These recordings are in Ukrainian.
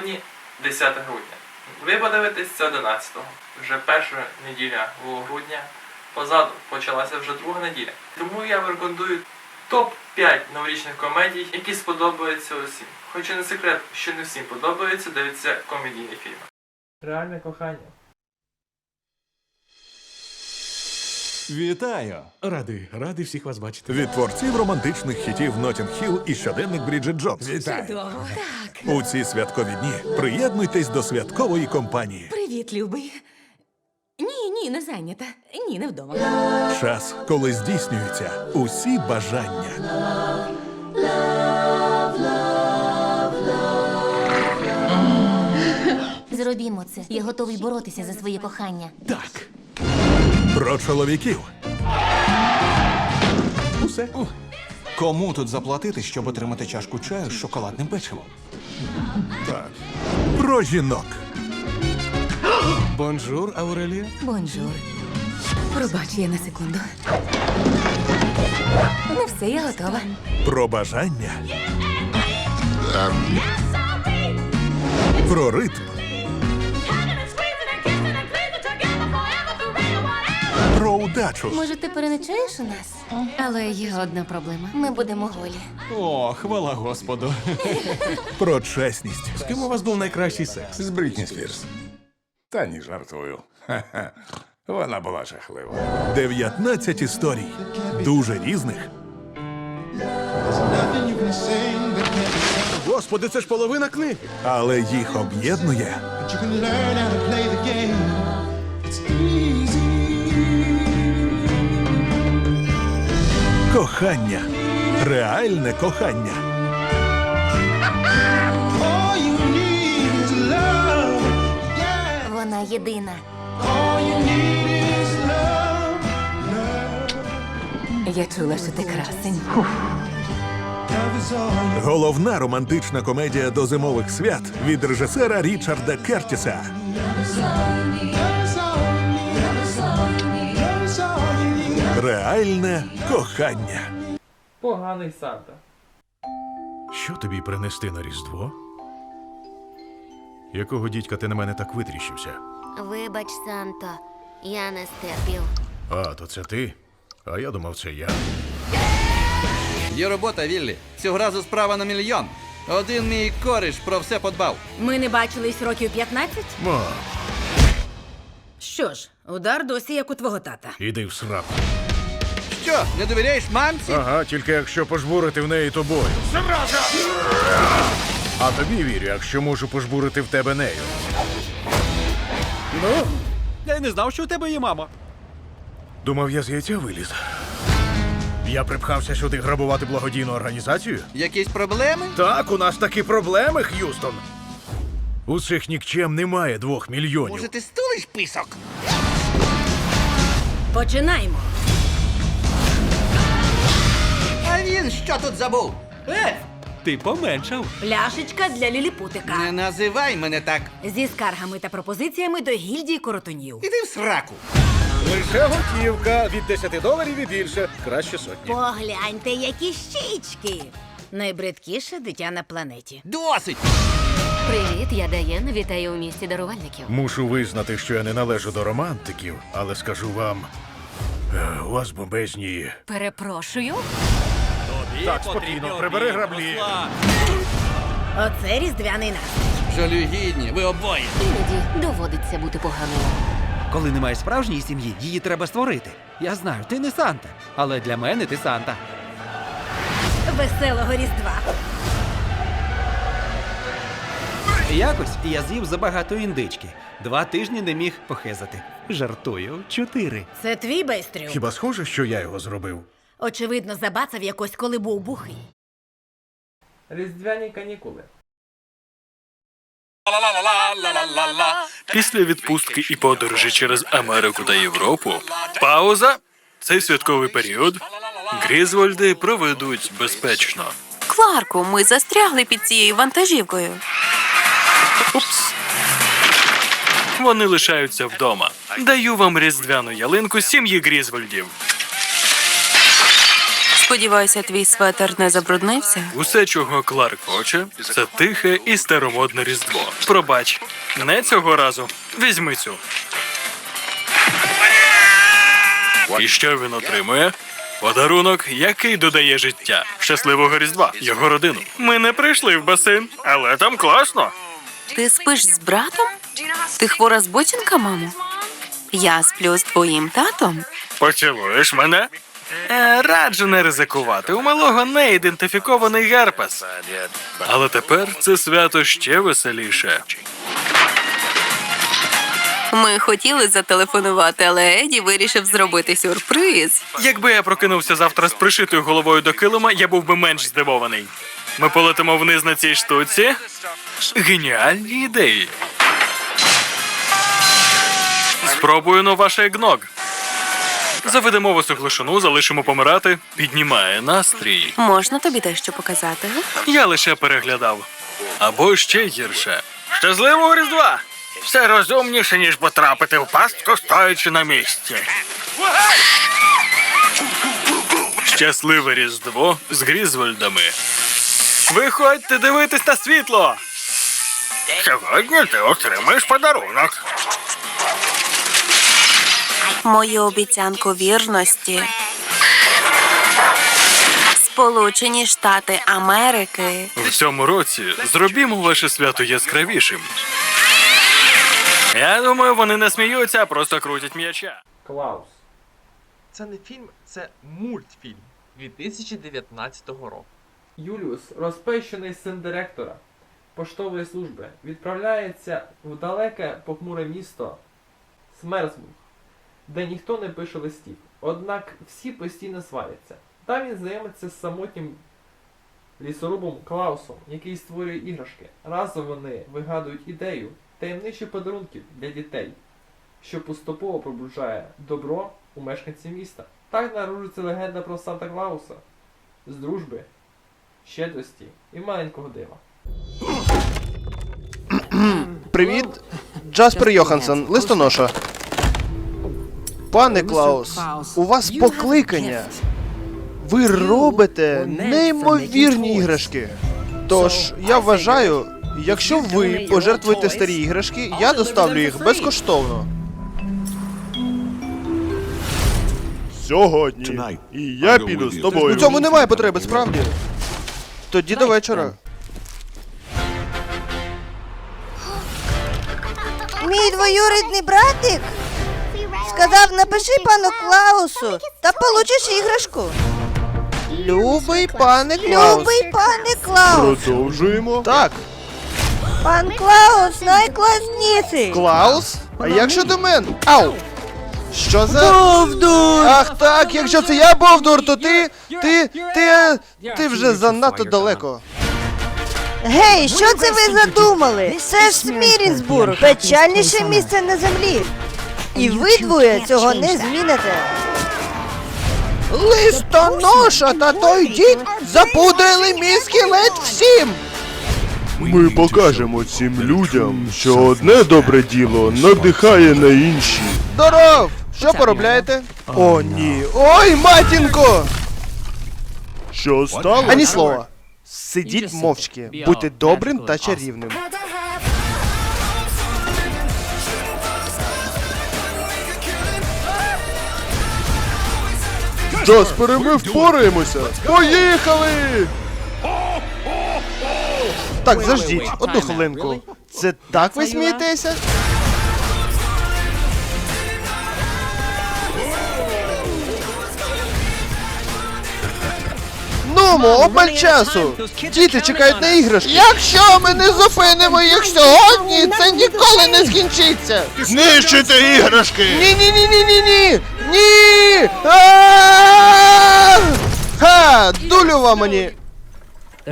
Сьогодні 10 грудня. Ви подивитесь це 11-го. Вже перша неділя грудня позаду почалася вже друга неділя. Тому я рекомендую топ-5 новорічних комедій, які сподобаються усім. Хоча не секрет, що не всім подобається, дивитися комедійні фільми. Реальне кохання. Вітаю! Радий, радий всіх вас бачити. Від творців романтичних хітів Notting Hill і щоденник Бріджит Джонс. Вітаю! У ці святкові дні приєднуйтесь до святкової компанії. Привіт, любий. Ні, ні, не зайнята. Ні, не вдома. Час, коли здійснюються усі бажання. Зробімо це. Я готовий боротися за своє кохання. Так, Про чоловіків, усе. Кому тут заплатити, щоб отримати чашку чаю з шоколадним печивом? про жінок, Бонжур, Аурелія. Бонжур. Пробач, я на секунду. Ну все, я готова. про бажання, про ритм, удачу, Може, ти переночуєш у нас? Але є одна проблема. Ми будемо голі. О, хвала Господу. про чесність, З ким у вас був найкращий секс? З Брітні Спірс. Та ні, жартую. Ха-ха. Вона була жахлива. 19 історій, дуже різних, Господи, це ж половина книги. але їх об'єднує кохання, реальне кохання. Вона єдина. Я чула, що ти красень. Головна романтична комедія до зимових свят від режисера Річарда Кертіса. Реальне кохання. Поганий Санта. Що тобі принести на Різдво? Якого дідька ти на мене так витріщився? Вибач, Санто, я не стерпів. А, то це ти? А я думав, це я. Є робота, Віллі. Цього разу справа на мільйон. Один мій кореш про все подбав. Ми не бачились років 15? Мам, Що ж, удар досі як у твого тата. іди в сраку. Що, не довіряєш мамці? Ага, тільки якщо пожбурити в неї тобою. Зараза! А тобі вірю, якщо можу пожбурити в тебе нею. Ну, я й не знав, що у тебе є мама. Думав, я з яйця виліз. Я припхався сюди грабувати благодійну організацію? Якісь проблеми? Так, у нас такі проблеми, Х'юстон. У цих нікчем немає двох мільйонів. Може, ти стулиш писок? Починаємо. А він що тут забув? Е, ти поменшав. Пляшечка для ліліпутика. Не називай мене так. Зі скаргами та пропозиціями до гільдії коротунів. Іди в сраку. Лише готівка від 10 доларів і більше. Краще сотні. Погляньте, які щічки! Найбридкіше дитя на планеті. Досить! Привіт, я Даєн. Вітаю у місті дарувальників. Мушу визнати, що я не належу до романтиків, але скажу вам. е, У вас бомбезні. Перепрошую. Так, спокійно, прибери граблі. Оце різдвяний настрій. Жалюгідні, ви обоє. Іноді доводиться бути поганою. Коли немає справжньої сім'ї, її треба створити. Я знаю, ти не Санта, але для мене ти Санта. Веселого різдва. Якось я з'їв забагато індички. Два тижні не міг похезати. Жартую, чотири. Це твій байстрю. Хіба схоже, що я його зробив? Очевидно, забацав якось, коли був бухий. Різдвяні канікули. Після відпустки і подорожі через Америку та Європу. Пауза. Цей святковий період Грізвольди проведуть безпечно. Кларку, ми застрягли під цією вантажівкою. Упс. Вони лишаються вдома. Даю вам різдвяну ялинку сім'ї Грізвольдів. Сподіваюся, твій светер не забруднився. Усе, чого Кларк хоче, це тихе і старомодне різдво. Пробач, не цього разу. Візьми цю. І що він отримує? Подарунок, який додає життя. Щасливого Різдва, його родину. Ми не прийшли в басейн, але там класно. Ти спиш з братом? Ти хвора з збочинка, мамо? Я сплю з твоїм татом. Поцілуєш мене? Е, раджу не ризикувати. У малого не ідентифікований герпес. Але тепер це свято ще веселіше. Ми хотіли зателефонувати, але Еді вирішив зробити сюрприз. Якби я прокинувся завтра з пришитою головою до килима, я був би менш здивований. Ми полетимо вниз на цій штуці. Геніальні ідеї. Спробую на ваш егног. Заведемо висохлу глишину, залишимо помирати. Піднімає настрій. Можна тобі дещо показати? Я лише переглядав. Або ще гірше. Щасливого Різдва! Все розумніше, ніж потрапити в пастку, стоячи на місці. Щасливе Різдво з Грізвольдами. Виходьте дивитись на світло. Сьогодні ти отримаєш подарунок. Мою обіцянку вірності. Сполучені Штати Америки. В цьому році зробімо ваше свято яскравішим. Я думаю, вони не сміються, а просто крутять м'яча. Клаус. Це не фільм, це мультфільм 2019 року. Юліус, розпещений син директора поштової служби, відправляється в далеке похмуре місто Смерсбург, де ніхто не пише листів. Однак всі постійно сваряться. Там він знайомиться з самотнім лісорубом Клаусом, який створює іграшки. Разом вони вигадують ідею таємничих подарунків для дітей, що поступово пробуджає добро у мешканців міста. Так народжується легенда про Санта Клауса з дружби, щедрості і маленького дива. Привіт, Джаспер Йоханссон, листоноша. Пане Клаус, у вас покликання. Ви робите неймовірні іграшки. Тож, я вважаю, якщо ви пожертвуєте старі іграшки, я доставлю їх безкоштовно. Сьогодні. І я піду з тобою. У цьому немає потреби, справді. Тоді до вечора. Мій двоюрідний братик сказав, напиши пану Клаусу та получиш іграшку. Любий пане Клаус. Любий пане Клаус. Продовжуємо. Так, Пан Клаус найкласніший. Клаус? А як щодо мен? Ау! Що за. Бовдур! Ах так, якщо це я Бовдур, то ти. Ти. Ти. Ти вже занадто далеко. Гей, що це ви задумали? Це ж Смірінсбург, печальніше місце на землі. І ви двоє цього не зміните. Листоноша та той дід запудрили мізки ледь всім! Ми покажемо цим людям, що одне добре діло надихає на інші. Здоров! Що поробляєте? О, ні. Ой, матінко! Що стало? Ані слова. Сидіть мовчки, будьте добрим та чарівним. Джаспере, ми впораємося! Поїхали! Так, заждіть, одну хвилинку. Це так ви смієтеся? Нумо, обмаль часу! Діти чекають на іграшки. Якщо ми не зупинимо їх сьогодні, це ніколи не скінчиться! Знищити іграшки! Ні, ні! Ха! Дулю вам мені!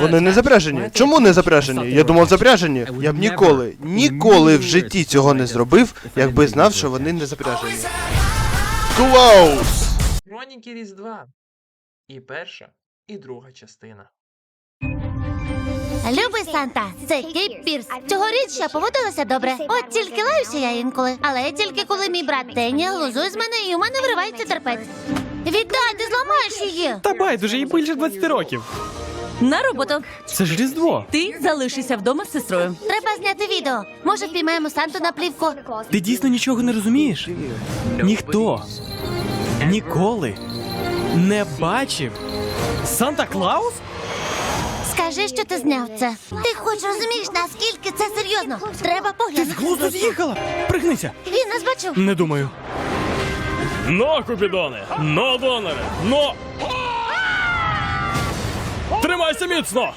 Вони не запряжені. Чому не запряжені? Я думав запряжені. Я б ніколи, ніколи в житті цього не зробив, якби знав, що вони не запряжені. Клаус! Хроніки Різдва. І перша, і друга частина. Любий Санта, це Кейп Пірс. Цьогоріч я поводилася добре. От тільки лаюся я інколи. Але тільки коли мій брат Теня глузує з мене і у мене виривається терпець. Віддай, ти зламаєш її. Та байдуже, їй більше 20 років. На роботу. Це ж Різдво. Ти залишишся вдома з сестрою. Треба зняти відео. Може, впіймаємо Санту на плівку. Ти дійсно нічого не розумієш? Ніхто ніколи не бачив Санта Клаус? Скажи, що ти зняв це. Ти хоч розумієш, наскільки це серйозно. Треба Ти з поглянути. глузду з'їхала? Пригнися. Він нас бачив. Не думаю. Но, Купідоне! Но, доноре! Но! Тримайся міцно!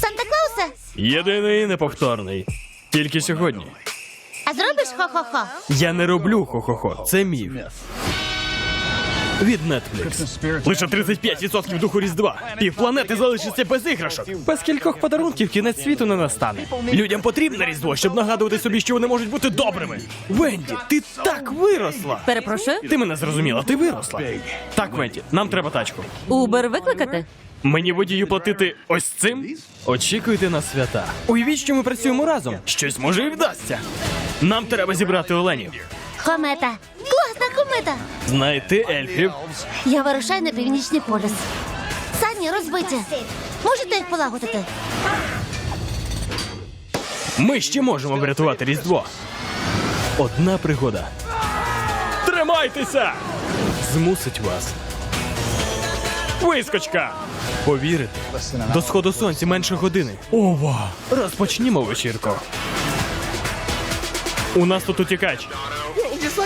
Санта Клаусе, Єдиний і неповторний. Тільки сьогодні. а зробиш хо-хо-хо? Я не роблю хо-хо-хо. Це міф. Від Netflix. Лише 35% духу Різдва. Півпланети залишиться без іграшок. Без кількох подарунків кінець світу не настане. Людям потрібне Різдво, щоб нагадувати собі, що вони можуть бути добрими. Венді, ти так виросла. Перепрошую, Ти мене зрозуміла, ти виросла. Так, Венді, нам треба тачку. Убер викликати? Мені водію платити ось цим? Очікуйте на свята. Уявіть, що ми працюємо разом. Щось може і вдасться. Нам треба зібрати оленів, Комета. Класна комета. знайти ельфів. Я вирушаю на північний полюс. Сані розбиті. Можете їх полагодити? Ми ще можемо врятувати Різдво. Одна пригода. Тримайтеся! Змусить вас. Вискочка! Повірите, до сходу сонця менше години. Ова! Розпочнімо вечірку. У нас тут утікач.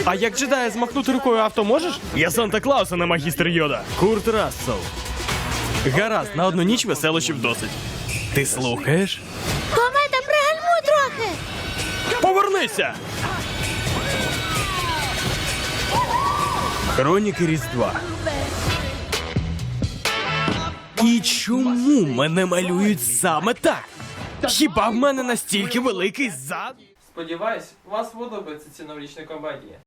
А як джедая змахнути рукою авто можеш? Я Санта Клаус, а не магістр Йода. Курт Рассел. Гаразд, на одну ніч веселощів досить. Ти слухаєш? Комета, пригальмуй трохи. Повернися! Хроніки Різдва. І чому мене малюють саме так? Хіба в мене настільки великий зад? Сподіваюсь, вас сподобаються ці новорічні комедії.